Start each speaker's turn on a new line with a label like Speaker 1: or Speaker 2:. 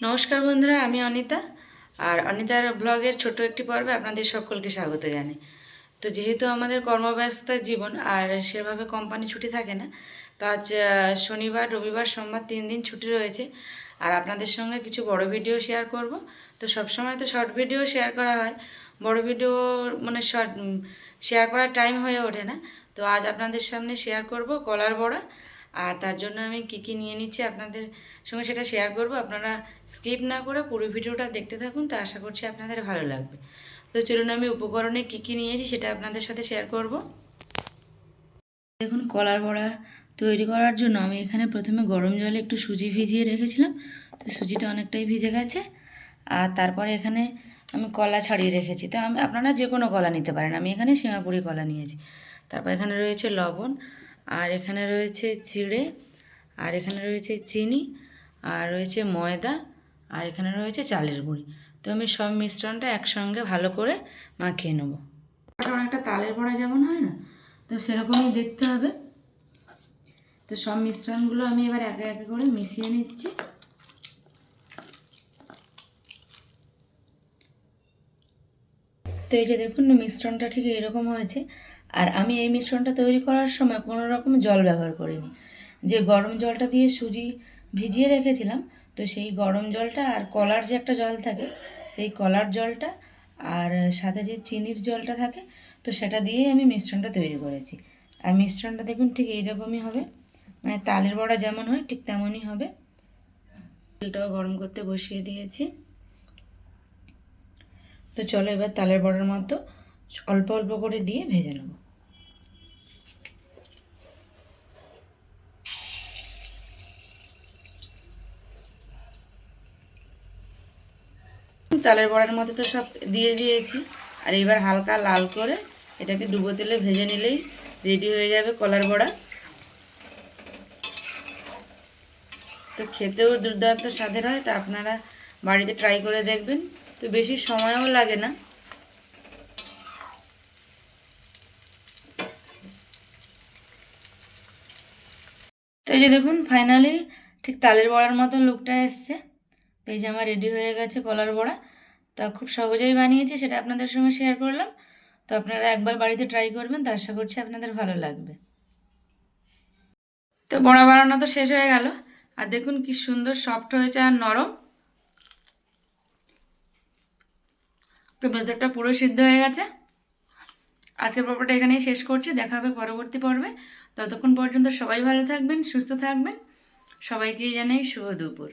Speaker 1: নমস্কার বন্ধুরা, আমি অনিতা। আর অনিতার ব্লগের ছোট একটি পর্বে আপনাদের সকলকে স্বাগত জানাই। তো যেহেতু আমাদের কর্মব্যস্ততার জীবন আর সেভাবে কোম্পানি ছুটি থাকে না, তো আজ শনিবার, রবিবার, সোমবার তিন দিন ছুটি রয়েছে। আর আপনাদের সঙ্গে কিছু বড় ভিডিও শেয়ার করব। তো সবসময় তো শর্ট ভিডিও শেয়ার করা হয়। বড় ভিডিও মানে শর্ট শেয়ার করার টাইম হয়ে ওঠে না। তো আজ আপনাদের সামনে শেয়ার করব কলার বড়া। আর তার জন্য আমি কি কি নিয়ে নিচ্ছি আপনাদের সঙ্গে সেটা শেয়ার করব। আপনারা স্কিপ না করে পুরো ভিডিওটা দেখতে থাকুন, তো আশা করছি আপনাদের ভালো লাগবে। তো চলুন আমি উপকরণে কি কি নিয়েছি সেটা আপনাদের সাথে শেয়ার করব। দেখুন, কলার বড়া তৈরি করার জন্য আমি এখানে প্রথমে গরম জলে একটু সুজি ভিজিয়ে রেখেছিলাম, তো সুজিটা অনেকটাই ভিজে গেছে। আর তারপরে এখানে আমি কলা ছাড়িয়ে রেখেছি। তো আমি, আপনারা যে কোনো কলা নিতে পারেন, আমি এখানে সিঙ্গাপুরি কলা নিয়েছি। তারপর এখানে রয়েছে লবণ। আর এখানে রয়েছে চিড়ে, আর এখানে রয়েছে চিনি, আর রয়েছে ময়দা, আর এখানে রয়েছে চালের গুঁড়ি। তো আমি সব মিশ্রণটা একসঙ্গে ভালো করে মাখিয়ে নেব। অনেকটা তালের বড়া যেমন হয় না? তো সেরকমই দেখতে হবে। তো সব মিশ্রণগুলো আমি এবার একে একে করে মিশিয়ে নিচ্ছি। তো এই যে দেখুন, মিশ্রণটা ঠিক এরকম হয়েছে। আর আমি এই মিশ্রণটা তৈরি করার সময় কোনো রকম জল ব্যবহার করিনি। যে গরম জলটা দিয়ে সুজি ভিজিয়ে রেখেছিলাম, তো সেই গরম জলটা আর কলার যে একটা জল থাকে, সেই কলার জলটা আর সাথে যে চিনির জলটা থাকে, তো সেটা দিয়েই আমি মিশ্রণটা তৈরি করেছি। আর মিশ্রণটা দেখুন ঠিক এইরকমই হবে। মানে তালের বড়া যেমন হয়, ঠিক তেমনই হবে। তেলটাও গরম করতে বসিয়ে দিয়েছি। তো চলো এবার তালের বড়ার মতো অল্প অল্প করে দিয়ে ভেজে নেব। তালের বড়ার মতো তো সব দিয়ে দিয়েছি। আর এবার হালকা লাল করে এটাকে ডুবো তেলে ভেজে নিলেই রেডি হয়ে যাবে কলার বড়া। তো খেতেও দুর্দান্ত স্বাদের হয়, তা আপনারা বাড়িতে ট্রাই করে দেখবেন। তো বেশি সময়ও লাগে না। তো এই যে দেখুন ফাইনালি ঠিক তালের বড়ার মতন লুকটা এসছে। তো এই যে আমার রেডি হয়ে গেছে কলার বড়া। তা খুব সহজেই বানিয়েছি, সেটা আপনাদের সঙ্গে শেয়ার করলাম। তো আপনারা একবার বাড়িতে ট্রাই করবেন, তো আশা করছি আপনাদের ভালো লাগবে। তো বড়া বানানো তো শেষ হয়ে গেল। আর দেখুন কি সুন্দর সফট হয়েছে আর নরম। তো ভেতরটা পুরো সিদ্ধ হয়ে গেছে। আজকের পর্বটা এখানেই শেষ করছি, দেখা হবে পরবর্তী পর্বে। ততক্ষণ পর্যন্ত সবাই ভালো থাকবেন, সুস্থ থাকবেন। সবাইকে জানাই শুভ দুপুর।